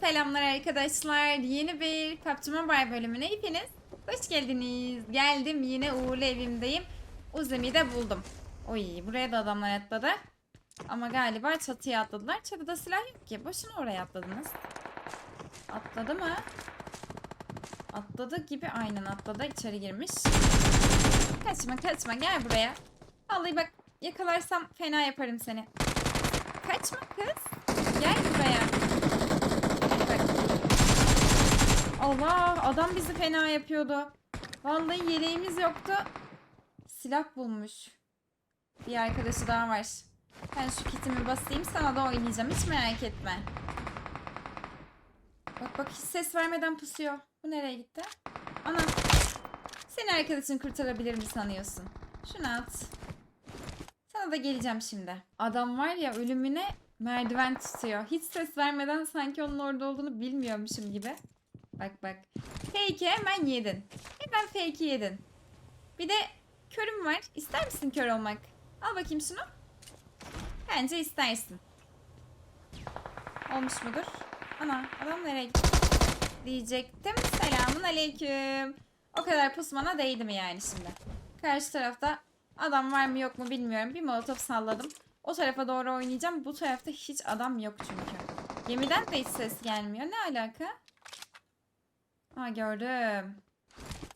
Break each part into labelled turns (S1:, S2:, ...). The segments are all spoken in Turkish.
S1: selamlar arkadaşlar. Yeni bir PUBG Mobile bölümüne hepiniz hoş geldiniz. Geldim yine uğurlu evimdeyim. Uzemi'yi de buldum. Oy buraya da adamlar atladı. Ama galiba çatıya atladılar. Çatıda silah yok ki. Boşuna oraya atladınız. Atladı mı? Atladı gibi aynen atladı. içeri girmiş. Kaçma kaçma gel buraya. Vallahi bak yakalarsam fena yaparım seni. Kaçma kız. Gel buraya. Bak. Allah adam bizi fena yapıyordu. Vallahi yeleğimiz yoktu. Silah bulmuş. Bir arkadaşı daha var. Ben şu kitimi basayım sana da oynayacağım. Hiç merak etme. Bak bak hiç ses vermeden pusuyor. Bu nereye gitti? Ana. Seni arkadaşın kurtarabilir mi sanıyorsun? Şunu at. Sana da geleceğim şimdi. Adam var ya ölümüne merdiven tutuyor. Hiç ses vermeden sanki onun orada olduğunu bilmiyormuşum gibi. Bak bak. Fake'i hemen yedin. Hemen fake'i yedin. Bir de körüm var. İster misin kör olmak? Al bakayım şunu. Bence istersin. Olmuş mudur? Ana adam nereye gitti? Diyecektim. Selamun aleyküm. O kadar pusmana değdi mi yani şimdi? Karşı tarafta adam var mı yok mu bilmiyorum. Bir molotof salladım. O tarafa doğru oynayacağım. Bu tarafta hiç adam yok çünkü. Gemiden de hiç ses gelmiyor. Ne alaka? Ha gördüm.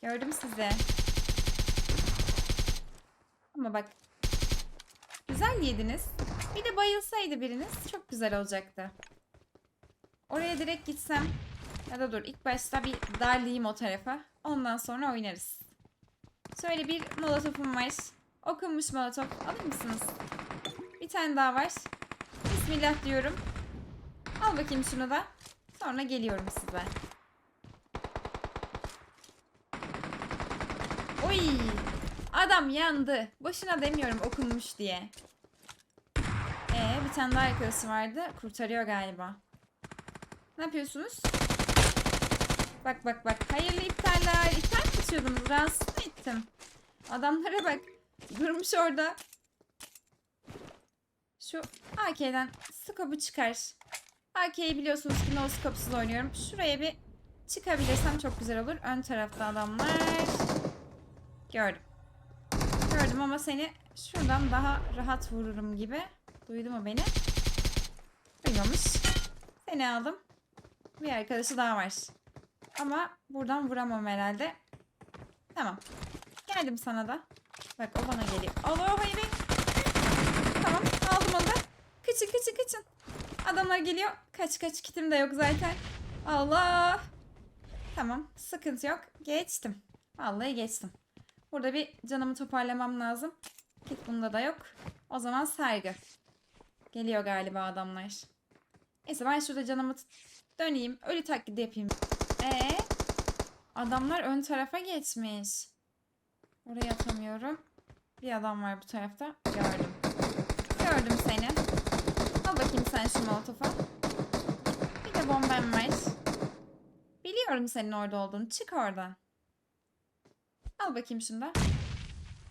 S1: Gördüm sizi. Ama bak. Güzel yediniz. Bir de bayılsaydı biriniz çok güzel olacaktı. Oraya direkt gitsem. Ya da dur ilk başta bir darlayayım o tarafa. Ondan sonra oynarız. Şöyle bir molotofum var. Okunmuş molotof. Alır mısınız? Bir tane daha var. Bismillah diyorum. Al bakayım şunu da. Sonra geliyorum size. Oy! Adam yandı. Boşuna demiyorum okunmuş diye. Ee, bir tane daha arkadaşı vardı. Kurtarıyor galiba. Ne yapıyorsunuz? Bak bak bak. Hayırlı iptaller. İptal mi açıyordunuz? Rahatsız mı ettim? Adamlara bak. Durmuş orada. Şu AK'den skopu çıkar. AK'yi biliyorsunuz ki no skopsuz oynuyorum. Şuraya bir çıkabilirsem çok güzel olur. Ön tarafta adamlar. Gördüm. Gördüm ama seni şuradan daha rahat vururum gibi. Duydu mu beni? Duymamış. Seni aldım. Bir arkadaşı daha var. Ama buradan vuramam herhalde. Tamam. Geldim sana da. Bak o bana geliyor. Allah hayır. Tamam aldım onu da. Kaçın kaçın kaçın. Adamlar geliyor. Kaç kaç kitim de yok zaten. Allah. Tamam sıkıntı yok. Geçtim. Vallahi geçtim. Burada bir canımı toparlamam lazım. Kit bunda da yok. O zaman saygı. Geliyor galiba adamlar. Neyse ben şurada canımı döneyim. Ölü taklidi yapayım. Ee, adamlar ön tarafa geçmiş. Oraya atamıyorum. Bir adam var bu tarafta. Gördüm. Gördüm seni. Al bakayım sen şu molotofu. Bir de bombem var. Biliyorum senin orada olduğunu. Çık oradan. Al bakayım da.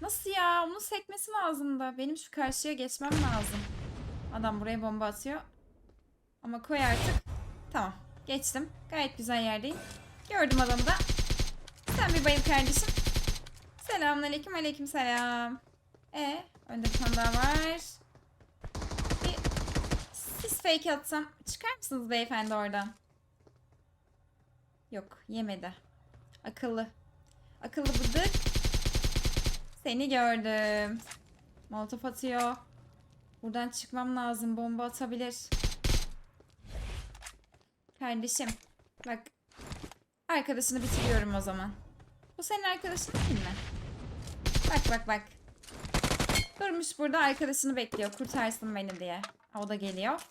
S1: Nasıl ya? Onun sekmesi lazımdı. Benim şu karşıya geçmem lazım. Adam buraya bomba atıyor. Ama koy artık. Tamam. Geçtim. Gayet güzel yerdeyim. Gördüm adamı da. Sen bir bayıl kardeşim. Selamünaleyküm. Aleyküm selam. E, önde bir tane daha var. Bir sis fake atsam çıkar mısınız beyefendi oradan? Yok, yemedi. Akıllı. Akıllı bıdık. Seni gördüm. Molotof atıyor. Buradan çıkmam lazım. Bomba atabilir. Kardeşim. Bak. Arkadaşını bitiriyorum o zaman. Bu senin arkadaşın değil mi? Bak bak bak. Durmuş burada arkadaşını bekliyor. Kurtarsın beni diye. O da geliyor.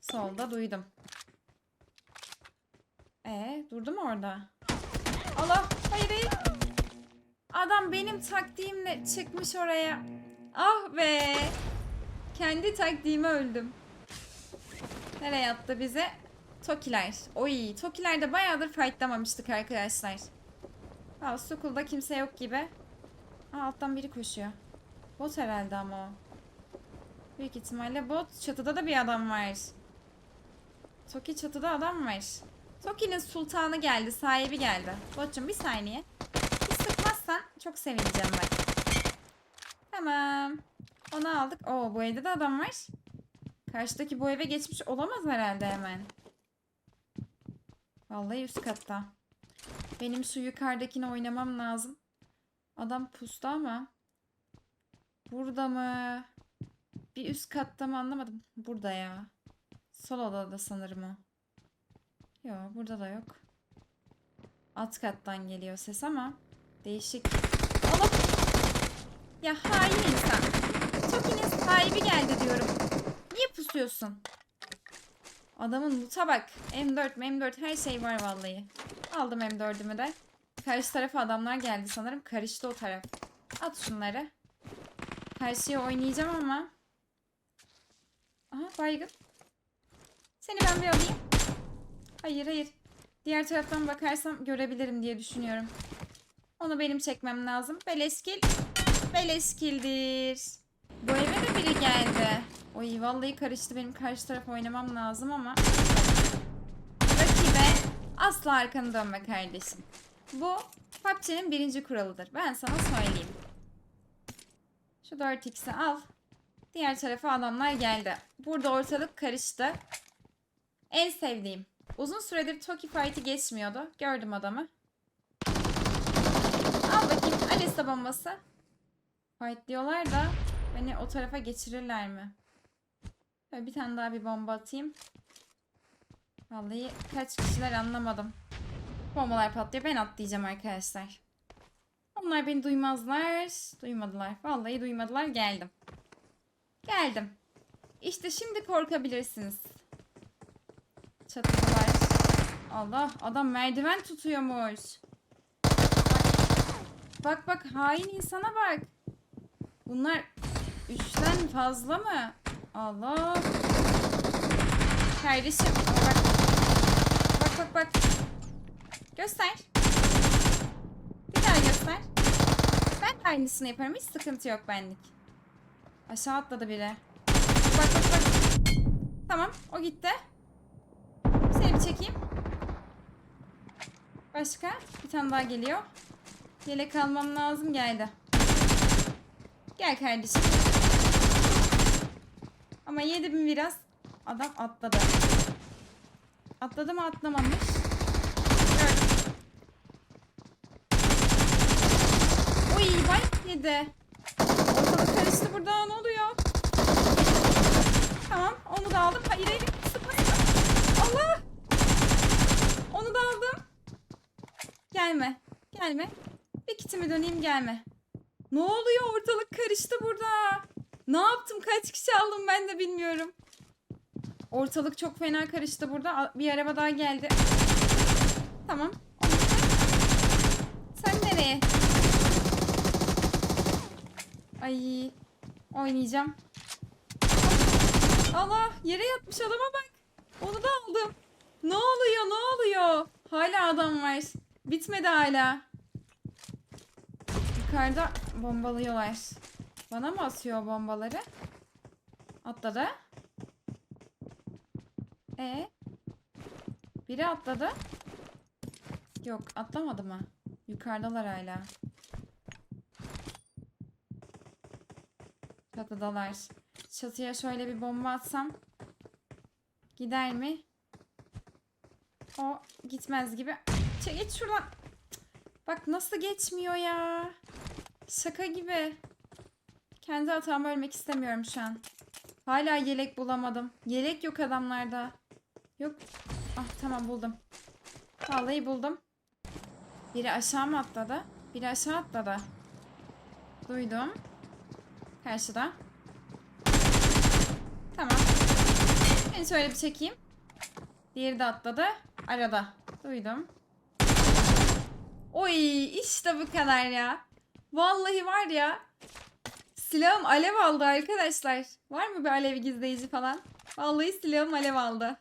S1: Solda duydum. Ee, durdu mu orada? Allah! Hayır hayır. Adam benim taktiğimle çıkmış oraya. Ah be! Kendi taktiğime öldüm. Nereye attı bize? Tokiler. Oy, Tokiler de bayağıdır fightlamamıştık arkadaşlar. Aa, Sukul'da kimse yok gibi. Aa, alttan biri koşuyor. Bot herhalde ama o. Büyük ihtimalle bot. Çatıda da bir adam var. Toki çatıda adam var. Toki'nin sultanı geldi, sahibi geldi. Botcum bir saniye. Çok sevineceğim bak. Tamam. Onu aldık. Oo bu evde de adam var. Karşıdaki bu eve geçmiş olamaz herhalde hemen. Vallahi üst katta. Benim şu yukarıdakini oynamam lazım. Adam pustu ama. Burada mı? Bir üst katta mı anlamadım. Burada ya. Sol odada sanırım o. Yok burada da yok. Alt kattan geliyor ses ama. Değişik. Ya hain insan. Toki'nin sahibi geldi diyorum. Niye pusuyorsun? Adamın loot'a bak. M4, M4 her şey var vallahi. Aldım M4'ümü de. Karşı tarafa adamlar geldi sanırım. Karıştı o taraf. At şunları. Karşıya oynayacağım ama. Aha baygın. Seni ben bir alayım. Hayır hayır. Diğer taraftan bakarsam görebilirim diye düşünüyorum. Onu benim çekmem lazım. Beleskil. Beleskildir. Bu eve de biri geldi. Oy vallahi karıştı benim karşı taraf oynamam lazım ama. Rakibe asla arkanı dönme kardeşim. Bu PUBG'nin birinci kuralıdır. Ben sana söyleyeyim. Şu 4x'i al. Diğer tarafa adamlar geldi. Burada ortalık karıştı. En sevdiğim. Uzun süredir Toki Fight'i geçmiyordu. Gördüm adamı. Al bakayım. Alesta bombası. Fight diyorlar da beni o tarafa geçirirler mi? Böyle bir tane daha bir bomba atayım. Vallahi kaç kişiler anlamadım. Bombalar patlıyor. Ben atlayacağım arkadaşlar. Onlar beni duymazlar. Duymadılar. Vallahi duymadılar. Geldim. Geldim. İşte şimdi korkabilirsiniz. Çatıdalar. Allah adam merdiven tutuyormuş. Bak bak hain insana bak. Bunlar üçten fazla mı? Allah. Kardeşim bak. Bak bak bak. Göster. Bir daha göster. Ben de aynısını yaparım. Hiç sıkıntı yok benlik. Aşağı atladı biri. Bak bak bak. Tamam o gitti. Seni bir çekeyim. Başka? Bir tane daha geliyor. Yelek almam lazım geldi. Gel kardeşim. Ama yedim biraz. Adam atladı. Atladı mı atlamamış. Oy bike yedi. Ortalık karıştı burada ne oluyor? Tamam onu da aldım. Sıkma sıkma. Allah. Onu da aldım. Gelme. Gelme. Bir kitimi döneyim gelme. Ne oluyor ortalık karıştı burada. Ne yaptım kaç kişi aldım ben de bilmiyorum. Ortalık çok fena karıştı burada. Bir araba daha geldi. Tamam. Sen nereye? Ay oynayacağım. Allah yere yatmış adama bak. Onu da aldım. Ne oluyor ne oluyor? Hala adam var. Bitmedi hala. Yukarıda bombalıyorlar. Bana mı atıyor o bombaları? Atladı. E Biri atladı. Yok atlamadı mı? Yukarıdalar hala. Çatıdalar. Çatıya şöyle bir bomba atsam gider mi? O gitmez gibi. Çek geç şuradan. Bak nasıl geçmiyor ya. Şaka gibi. Kendi hatamı ölmek istemiyorum şu an. Hala yelek bulamadım. Yelek yok adamlarda. Yok. Ah tamam buldum. Vallahi buldum. Biri aşağı mı atladı? Biri aşağı atladı. Duydum. Karşıda. Tamam. Ben şöyle bir çekeyim. Diğeri de atladı. Arada. Duydum. Oy işte bu kadar ya. Vallahi var ya. Silahım alev aldı arkadaşlar. Var mı bir alev gizleyici falan? Vallahi silahım alev aldı.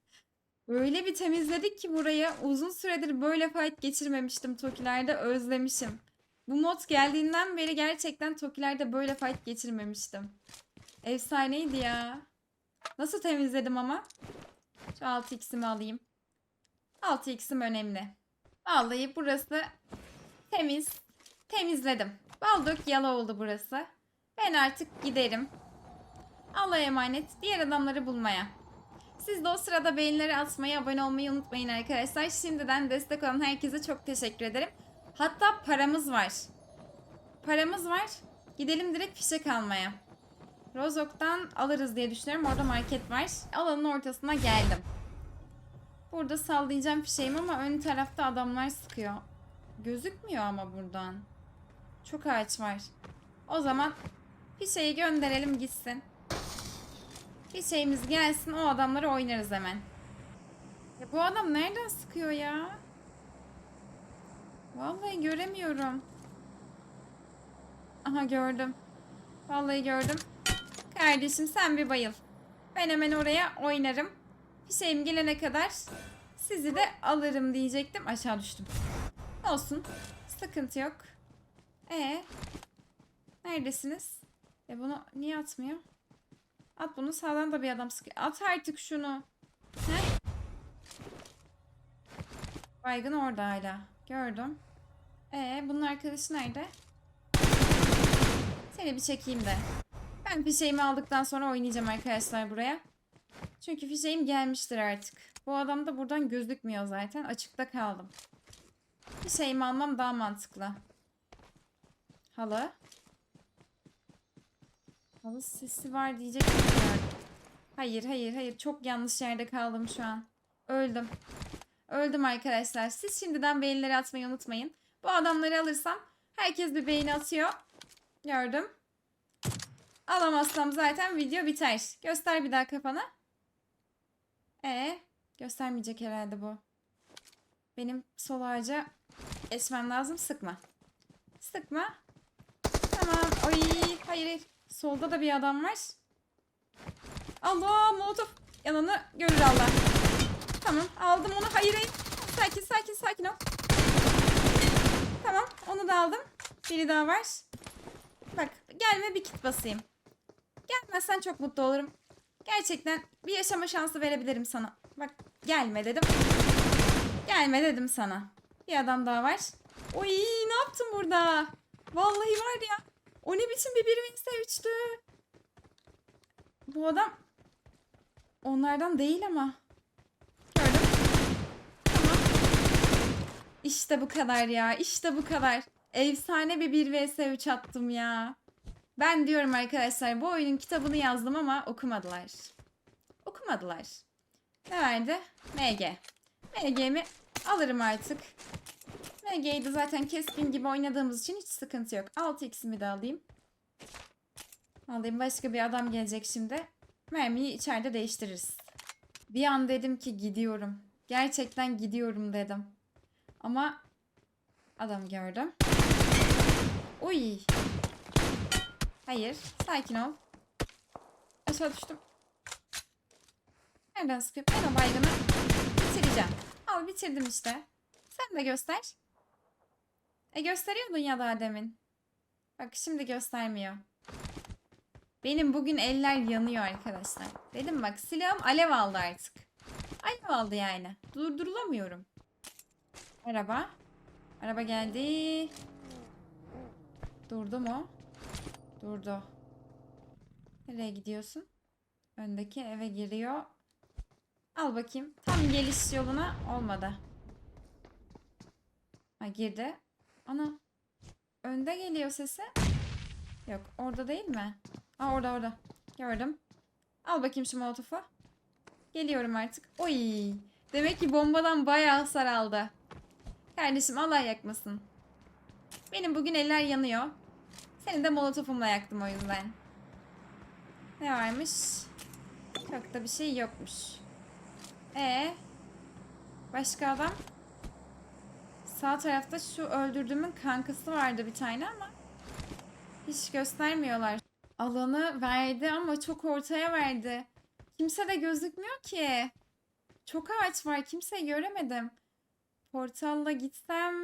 S1: Öyle bir temizledik ki burayı. Uzun süredir böyle fight geçirmemiştim Tokilerde. Özlemişim. Bu mod geldiğinden beri gerçekten Tokilerde böyle fight geçirmemiştim. Efsaneydi ya. Nasıl temizledim ama? Şu 6x'imi alayım. 6x'im önemli. Vallahi burası temiz. Temizledim. Baldok yala oldu burası. Ben artık giderim. Allah'a emanet diğer adamları bulmaya. Siz de o sırada beğenileri atmayı, abone olmayı unutmayın arkadaşlar. Şimdiden destek olan herkese çok teşekkür ederim. Hatta paramız var. Paramız var. Gidelim direkt fişek almaya. Rozok'tan alırız diye düşünüyorum. Orada market var. Alanın ortasına geldim. Burada sallayacağım fişeğimi ama ön tarafta adamlar sıkıyor. Gözükmüyor ama buradan. Çok ağaç var. O zaman fişeği gönderelim gitsin. Fişeğimiz gelsin o adamları oynarız hemen. Ya bu adam nereden sıkıyor ya? Vallahi göremiyorum. Aha gördüm. Vallahi gördüm. Kardeşim sen bir bayıl. Ben hemen oraya oynarım. Fişeğim gelene kadar sizi de alırım diyecektim. Aşağı düştüm. Olsun. Sıkıntı yok. E Neredesiniz? E bunu niye atmıyor? At bunu sağdan da bir adam sıkıyor. At artık şunu. He? Baygın orada hala. Gördüm. E bunun arkadaşı nerede? Seni bir çekeyim de. Ben fişeğimi aldıktan sonra oynayacağım arkadaşlar buraya. Çünkü fişeğim gelmiştir artık. Bu adam da buradan gözükmüyor zaten. Açıkta kaldım. Fişeğimi almam daha mantıklı. Halı. Halı sesi var diyecek. Hayır hayır hayır. Çok yanlış yerde kaldım şu an. Öldüm. Öldüm arkadaşlar. Siz şimdiden beğenileri atmayı unutmayın. Bu adamları alırsam herkes bir beğeni atıyor. Gördüm. Alamazsam zaten video biter. Göster bir daha kafana. Ee, göstermeyecek herhalde bu. Benim sol ağaca geçmem lazım. Sıkma. Sıkma. Tamam. Hayır hayır. Solda da bir adam var. Allah molotof. Yanını görür Allah. Tamam aldım onu. Hayır hayır. Sakin sakin sakin ol. Tamam onu da aldım. Biri daha var. Bak gelme bir kit basayım. Gelmezsen çok mutlu olurum. Gerçekten bir yaşama şansı verebilirim sana. Bak gelme dedim. Gelme dedim sana. Bir adam daha var. Oy ne yaptın burada? Vallahi var ya. O ne biçim bir 1 vs 3'tü. Bu adam onlardan değil ama. Gördüm. Tamam. İşte bu kadar ya. İşte bu kadar. Efsane bir 1 vs 3 attım ya. Ben diyorum arkadaşlar bu oyunun kitabını yazdım ama okumadılar. Okumadılar. Ne verdi? MG. MG'mi alırım artık. De zaten keskin gibi oynadığımız için hiç sıkıntı yok. 6x'imi de alayım. Alayım başka bir adam gelecek şimdi. Mermiyi içeride değiştiririz. Bir an dedim ki gidiyorum. Gerçekten gidiyorum dedim. Ama adam gördüm. Uy. Hayır. Sakin ol. Aşağı düştüm. Nereden sıkıyor? Ben o baygını bitireceğim. Al bitirdim işte. Sen de göster. E gösteriyordun ya daha demin. Bak şimdi göstermiyor. Benim bugün eller yanıyor arkadaşlar. Dedim bak silahım alev aldı artık. Alev aldı yani. Durdurulamıyorum. Araba. Araba geldi. Durdu mu? Durdu. Nereye gidiyorsun? Öndeki eve giriyor. Al bakayım. Tam geliş yoluna olmadı. Ha girdi. Ana. Önde geliyor sesi. Yok orada değil mi? Ha orada orada. Gördüm. Al bakayım şu molotofu. Geliyorum artık. Oy. Demek ki bombadan bayağı hasar aldı. Kardeşim Allah yakmasın. Benim bugün eller yanıyor. Seni de molotofumla yaktım o yüzden. Ne varmış? Çok da bir şey yokmuş. E Başka adam? Sağ tarafta şu öldürdüğümün kankası vardı bir tane ama hiç göstermiyorlar. Alanı verdi ama çok ortaya verdi. Kimse de gözükmüyor ki. Çok ağaç var. Kimseyi göremedim. Portalla gitsem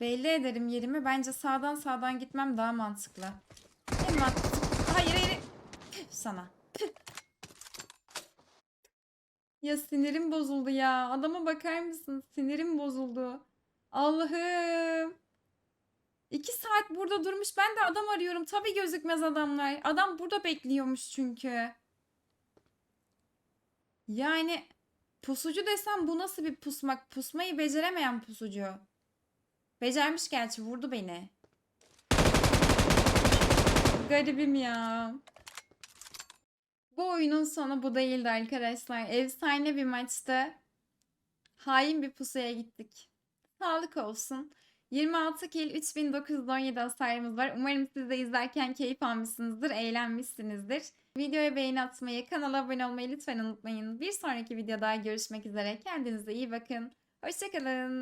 S1: belli ederim yerimi. Bence sağdan sağdan gitmem daha mantıklı. Mantıklı. Hayır hayır. Püh sana. Püh. Ya sinirim bozuldu ya. Adama bakar mısın? Sinirim bozuldu. Allah'ım. İki saat burada durmuş. Ben de adam arıyorum. Tabii gözükmez adamlar. Adam burada bekliyormuş çünkü. Yani pusucu desem bu nasıl bir pusmak? Pusmayı beceremeyen pusucu. Becermiş gerçi vurdu beni. Garibim ya. Bu oyunun sonu bu değildi arkadaşlar. Efsane bir maçtı. Hain bir pusuya gittik. Sağlık olsun. 26 kill 3917 hasarımız var. Umarım siz de izlerken keyif almışsınızdır, eğlenmişsinizdir. Videoya beğeni atmayı, kanala abone olmayı lütfen unutmayın. Bir sonraki videoda görüşmek üzere. Kendinize iyi bakın. Hoşçakalın.